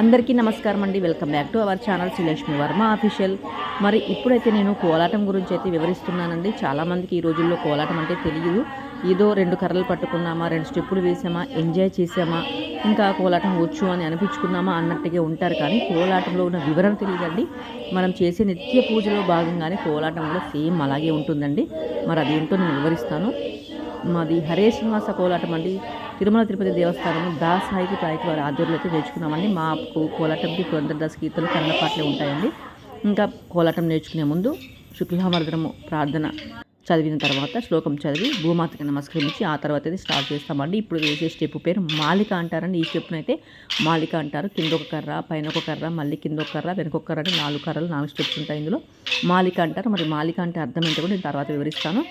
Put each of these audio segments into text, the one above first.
అందరికీ నమస్కారం అండి. Welcome back to our channel Srilakshmi Varma official మరి ఇప్పుడైతే నేను కోలాటం గురించి అయితే వివరిస్తున్నానండి. చాలామందికి ఈ రోజుల్లో కోలాటం అంటే తెలియదు. ఏదో రెండు కర్రలు పట్టుకున్నామా రెండు స్టెప్పులు వేసామా ఎంజాయ్ చేసామా ఇంకా కోలాటం వచ్చు అని అనిపించుకున్నామా అన్నట్టుగా ఉంటారు. కానీ కోలాటంలో ఉన్న వివరణ తెలియదండి. మనం చేసే నిత్య పూజలో భాగంగానే కోలాటం కూడా సేమ్ అలాగే ఉంటుందండి. మరి అదేంటో నేను వివరిస్తాను. మాది హరే శ్రీనివాస కోలాటం అండి. తిరుమల తిరుపతి దేవస్థానం దాసాయికి సాహితీ ప్రాయత వారి ఆధ్వర్యంలో అయితే నేర్చుకున్నామండి. మాకు కోలాటంకి పురంధరదాస్ కీర్తనలు కన్నపాట్లే ఉంటాయండి. ఇంకా కోలాటం నేర్చుకునే ముందు శుక్లహమర్దనము ప్రార్థన చదివిన తర్వాత శ్లోకం చదివి భూమాతకి నమస్కరించి ఆ తర్వాత అయితే స్టార్ట్ చేస్తామండి. ఇప్పుడు వేసే స్టెప్ పేరు మాలిక అంటారండి. ఈ స్టెప్ను అయితే మాలిక అంటారు. కింద ఒక కర్ర పైన ఒక కర్ర మళ్ళీ కింద ఒక కర్ర వెనక ఒక కర్ర అంటే నాలుగు కర్రలు నాలుగు స్టెప్స్ ఉంటాయి ఇందులో. మాలిక అంటారు. మరి మాలిక అంటే అర్థం ఏంటో కూడా నేను తర్వాత వివరిస్తాను.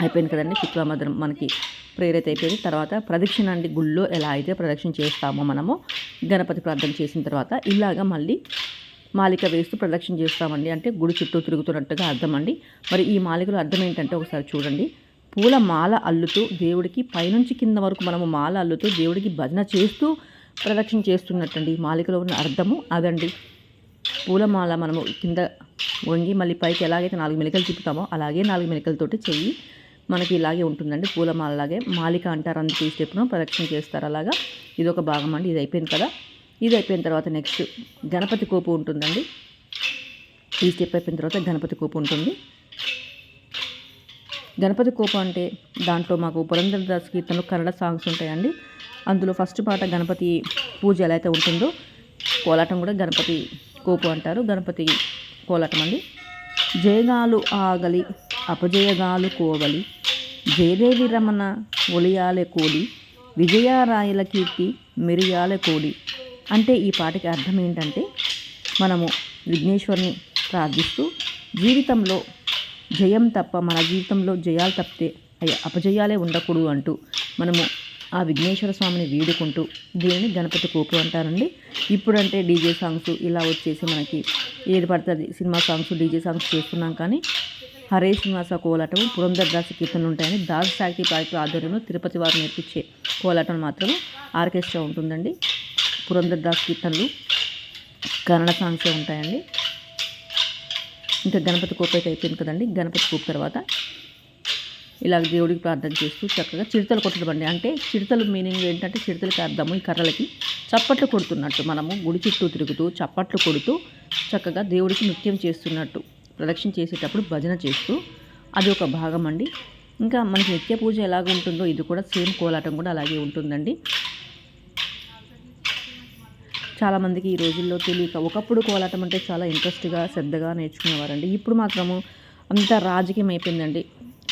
అయిపోయింది కదండి. శుక్లమద్రం మనకి ప్రేరిత అయిపోయింది. తర్వాత ప్రదక్షిణ అండి గుళ్ళో ఎలా అయితే ప్రదక్షిణ చేస్తామో మనము గణపతి ప్రార్థన చేసిన తర్వాత ఇలాగా మళ్ళీ మాలిక వేస్తూ ప్రదక్షిణ చేస్తామండి. అంటే గుడి చుట్టూ తిరుగుతున్నట్టుగా అర్థం అండి. మరి ఈ మాలికలో అర్థం ఏంటంటే ఒకసారి చూడండి. పూల మాల అల్లుతూ దేవుడికి పైనుంచి కింద వరకు మనము మాల అల్లుతూ దేవుడికి భజన చేస్తూ ప్రదక్షిణ చేస్తున్నట్టండి. ఈ మాలికలో ఉన్న అర్థము అదండి. పూలమాల మనము కింద వంగి మళ్ళీ పైకి ఎలాగైతే నాలుగు మెలికలు తిప్పుతామో అలాగే నాలుగు మెలికలతోటి చెయ్యి మనకి ఇలాగే ఉంటుందండి. పూలమాల లాగే మాలిక అంటారు అందుకే ఈ స్టెప్ను ప్రదక్షిణ చేస్తారు అలాగా. ఇది ఒక భాగం అండి. ఇది అయిపోయింది కదా. ఇది అయిపోయిన తర్వాత నెక్స్ట్ గణపతి కోపు ఉంటుందండి. ఈ స్టెప్ అయిపోయిన తర్వాత గణపతి కోపు ఉంటుంది. గణపతి కోప అంటే దాంట్లో మాకు పురంధరదాస్ కీర్తనలు కన్నడ సాంగ్స్ ఉంటాయండి. అందులో ఫస్ట్ పాట గణపతి పూజ ఎలా అయితే ఉంటుందో కోలాటం కూడా గణపతి కోపు అంటారు గణపతి కోలటం అండి. జయగాలు ఆగలి అపజయగాలు కోవలి జయదేవి రమణ ఒలియాలే కోడి విజయారాయల కీర్తి మిరియాల కోడి అంటే ఈ పాటకి అర్థం ఏంటంటే మనము విఘ్నేశ్వరుని ప్రార్థిస్తూ జీవితంలో జయం తప్ప మన జీవితంలో జయాలు తప్పితే అపజయాలే ఉండకూడదు అంటూ మనము ఆ విఘ్నేశ్వర స్వామిని వీడుకుంటూ దీనిని గణపతి కూపు అంటారండి. ఇప్పుడంటే డీజే సాంగ్స్ ఇలా వచ్చేసి మనకి ఏది పడుతుంది? సినిమా సాంగ్స్ డీజే సాంగ్స్ చేస్తున్నాం కానీ హరే శ్రీనివాస కోలాటం పురంధర్ దాస్ కీర్తనలు ఉంటాయని దాస్ సాహితీ ప్రాజెక్టు ఆధ్వర్యంలో తిరుపతి వారు నేర్పించే కోలాటం మాత్రం ఆర్కెస్ట్రా ఉంటుందండి. పురంధర్దాస్ కీర్తనలు కన్నడ సాంగ్సే ఉంటాయండి. ఇంకా గణపతి కూపు అయితే అయిపోయింది కదండి. గణపతి కూపు తర్వాత ఇలా దేవుడికి ప్రార్థన చేస్తూ చక్కగా చిడతలు కొట్టడం అండి అంటే చిడతలు మీనింగ్ ఏంటంటే చిడతలకి అర్థము ఈ కర్రలకి చప్పట్లు కొడుతున్నట్టు మనము గుడి చుట్టూ తిరుగుతూ చప్పట్లు కొడుతూ చక్కగా దేవుడికి నృత్యం చేస్తున్నట్టు ప్రదక్షిణ చేసేటప్పుడు భజన చేస్తూ అది ఒక భాగం అండి. ఇంకా మనకి నిత్య పూజ ఎలాగ ఉంటుందో ఇది కూడా సేమ్ కోలాటం కూడా అలాగే ఉంటుందండి. చాలామందికి ఈ రోజుల్లో తెలియక ఒకప్పుడు కోలాటం అంటే చాలా ఇంట్రెస్ట్గా శ్రద్ధగా నేర్చుకునేవారండి. ఇప్పుడు మాత్రము అంత రాజకీయం అయిపోయిందండి.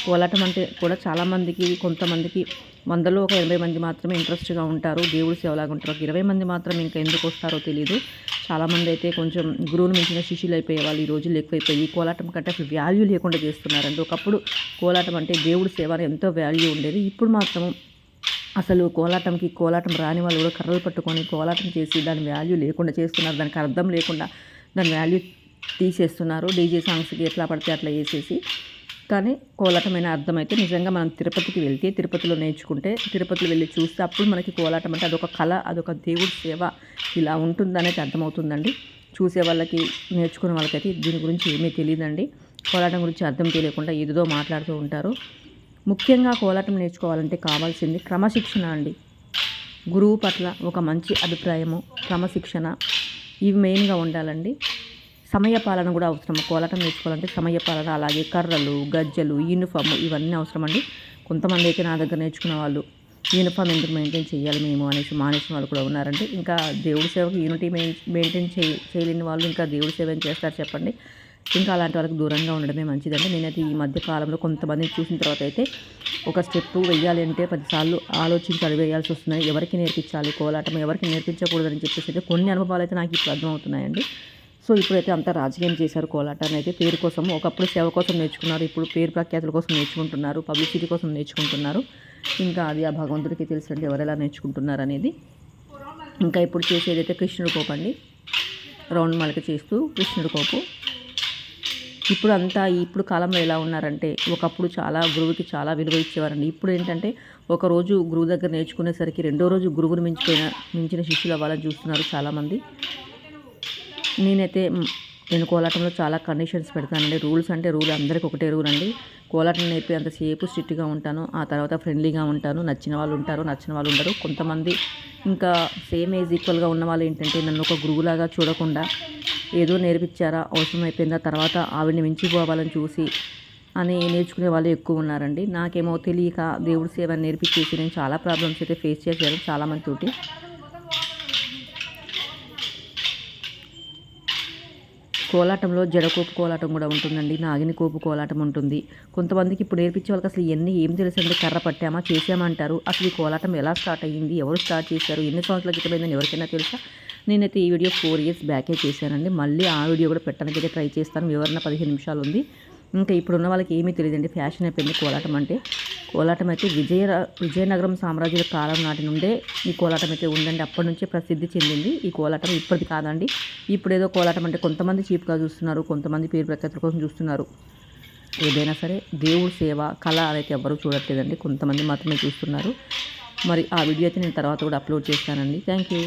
కోలాటం అంటే కూడా చాలామందికి కొంతమందికి వందలో ఒక ఎనభై మంది మాత్రమే ఇంట్రెస్ట్గా ఉంటారు. దేవుడి సేవలాగా ఉంటారు. ఒక ఇరవై మంది మాత్రం ఇంకా ఎందుకు వస్తారో తెలియదు చాలామంది అయితే కొంచెం గురువును మించిన శిష్యులు అయిపోయే వాళ్ళు ఈ రోజులు ఎక్కువైపోయి ఈ కోలాటం కంటే అసలు వాల్యూ లేకుండా చేస్తున్నారండి. ఒకప్పుడు కోలాటం అంటే దేవుడి సేవ ఎంతో వాల్యూ ఉండేది. ఇప్పుడు మాత్రం అసలు కోలాటంకి కోలాటం రాని వాళ్ళు కూడా కర్రలు పట్టుకొని కోలాటం చేసి దాని వాల్యూ లేకుండా చేస్తున్నారు. దానికి అర్థం లేకుండా దాని వాల్యూ తీసేస్తున్నారు. డీజే సాంగ్స్కి ఎట్లా పడితే అట్లా వేసేసి కానీ కోలాటమైన అర్థం అయితే నిజంగా మనం తిరుపతికి వెళ్తే తిరుపతిలో నేర్చుకుంటే తిరుపతిలో వెళ్ళి చూస్తే అప్పుడు మనకి కోలాటం అంటే అదొక కళ అదొక దేవుడి సేవ. ఇలా ఉంటుందనేది అర్థమవుతుందండి. చూసే వాళ్ళకి నేర్చుకునే వాళ్ళకైతే దీని గురించి ఏమీ తెలియదండి కోలాటం గురించి అర్థం తెలియకుండా ఏదో మాట్లాడుతూ ఉంటారు. ముఖ్యంగా కోలాటం నేర్చుకోవాలంటే కావాల్సింది క్రమశిక్షణ అండి. గురువు పట్ల ఒక మంచి అభిప్రాయము క్రమశిక్షణ ఇవి మెయిన్గా ఉండాలండి. సమయపాలన కూడా అవసరం కోలాటం నేర్చుకోవాలంటే సమయపాలన అలాగే కర్రలు గజ్జలు యూనిఫామ్ ఇవన్నీ అవసరం అండి కొంతమంది అయితే నా దగ్గర నేర్చుకున్న వాళ్ళు యూనిఫామ్ ఎందుకు మెయింటైన్ చేయాలి మేము? అనేసి మానేసిన వాళ్ళు కూడా ఉన్నారండి. ఇంకా దేవుడి సేవకు యూనిటీ మెయింటైన్ చేయ చేయలేని వాళ్ళు ఇంకా దేవుడి సేవ ఏం చేస్తారు చెప్పండి. ఇంకా అలాంటి వాళ్ళకి దూరంగా ఉండడమే మంచిదండి. నేనైతే ఈ మధ్య కాలంలో కొంతమందిని చూసిన తర్వాత అయితే ఒక స్టెప్ వెయ్యాలి అంటే పదిసార్లు ఆలోచించి వేయాల్సి వస్తున్నాయి. ఎవరికి నేర్పించాలి కోలాటం? ఎవరికి నేర్పించకూడదని చెప్పేసి అయితే కొన్ని అనుభవాలు అయితే నాకు ఇప్పుడు అర్థమవుతున్నాయండి. సో ఇప్పుడైతే అంతా రాజకీయం చేశారు కోలాటాన్ని అయితే పేరు కోసం. ఒకప్పుడు సేవ కోసం నేర్చుకున్నారు ఇప్పుడు పేరు ప్రఖ్యాతుల కోసం నేర్చుకుంటున్నారు పబ్లిసిటీ కోసం నేర్చుకుంటున్నారు. ఇంకా అది ఆ భగవంతుడికి తెలిసినట్టు ఎవరు ఎలా నేర్చుకుంటున్నారు అనేది. ఇంకా ఇప్పుడు చేసేది అయితే కృష్ణుడి కోపండి రౌండ్ మలక చేస్తూ కృష్ణుడు కోపు. ఇప్పుడు అంతా ఇప్పుడు కాలంలో ఎలా ఉన్నారంటే ఒకప్పుడు చాలా గురువుకి చాలా విలువ ఇచ్చేవారండి. ఇప్పుడు ఏంటంటే ఒక రోజు గురువు దగ్గర నేర్చుకునేసరికి రెండో రోజు గురువుని మించిపోయిన మించిన శిష్యులు అవ్వాలని చూస్తున్నారు చాలామంది. నేనైతే నేను కోలాటంలో చాలా కండిషన్స్ పెడతానండి. రూల్స్ అంటే రూల్ అందరికీ ఒకటే రూల్ అండి. కోలాటం నేర్పి అంతసేపు స్ట్రిక్ట్గా ఉంటాను. ఆ తర్వాత ఫ్రెండ్లీగా ఉంటాను. నచ్చిన వాళ్ళు ఉంటారు నచ్చిన వాళ్ళు ఉండరు. కొంతమంది ఇంకా సేమ్ ఏజ్ ఈక్వల్గా ఉన్న వాళ్ళు ఏంటంటే నన్ను ఒక గురువులాగా చూడకుండా ఏదో నేర్పించారా అవసరం అయిపోయిందా తర్వాత ఆవిడని మించిపోవాలని చూసి అని నేర్చుకునే వాళ్ళు ఎక్కువ ఉన్నారండి. నాకేమో తెలియక దేవుడి సేవ నేర్పించేసి నేను చాలా ప్రాబ్లమ్స్ అయితే ఫేస్ చేశాను చాలామంది కోలాటంలో జడకోపు కోలాటం కూడా ఉంటుందండి. నాగిని కోపు కోలాటం ఉంటుంది. కొంతమందికి ఇప్పుడు నేర్పించే వాళ్ళకి అసలు ఎన్ని ఏం తెలుసండి? కర్ర పట్టామా? చేసామంటారు అసలు ఈ కోలాటం ఎలా స్టార్ట్ అయ్యింది? ఎవరు స్టార్ట్ చేశారు? ఎన్ని సంవత్సరాల క్రితమైందని ఎవరికైనా తెలుసా? నేనైతే ఈ వీడియో ఫోర్ ఇయర్స్ బ్యాకే చేశానండి. మళ్ళీ ఆ వీడియో కూడా పెట్టడానికి అయితే ట్రై చేస్తాను. వివరణ పదిహేను నిమిషాలు ఉంది. ఇంకా ఇప్పుడున్న వాళ్ళకి ఏమీ తెలియదండి. ఫ్యాషన్ అయిపోయింది కోలాటం అంటే. కోలాటం అయితే విజయ విజయనగరం సామ్రాజ్యుల కాలం నాటి నుండే ఈ కోలాటం అయితే ఉందండి. అప్పటి నుంచే ప్రసిద్ధి చెందింది ఈ కోలాటం. ఇప్పటిది కాదండి. ఇప్పుడు ఏదో కోలాటం అంటే కొంతమంది చీప్గా చూస్తున్నారు కొంతమంది పేరు ప్రఖ్యాతుల కోసం చూస్తున్నారు. ఏదైనా సరే దేవుడి సేవ కళ అయితే ఎవ్వరూ చూడట్లేదండి. కొంతమంది మాత్రమే చూస్తున్నారు. మరి ఆ వీడియో అయితే నేను తర్వాత కూడా అప్లోడ్ చేస్తానండి. Thank you.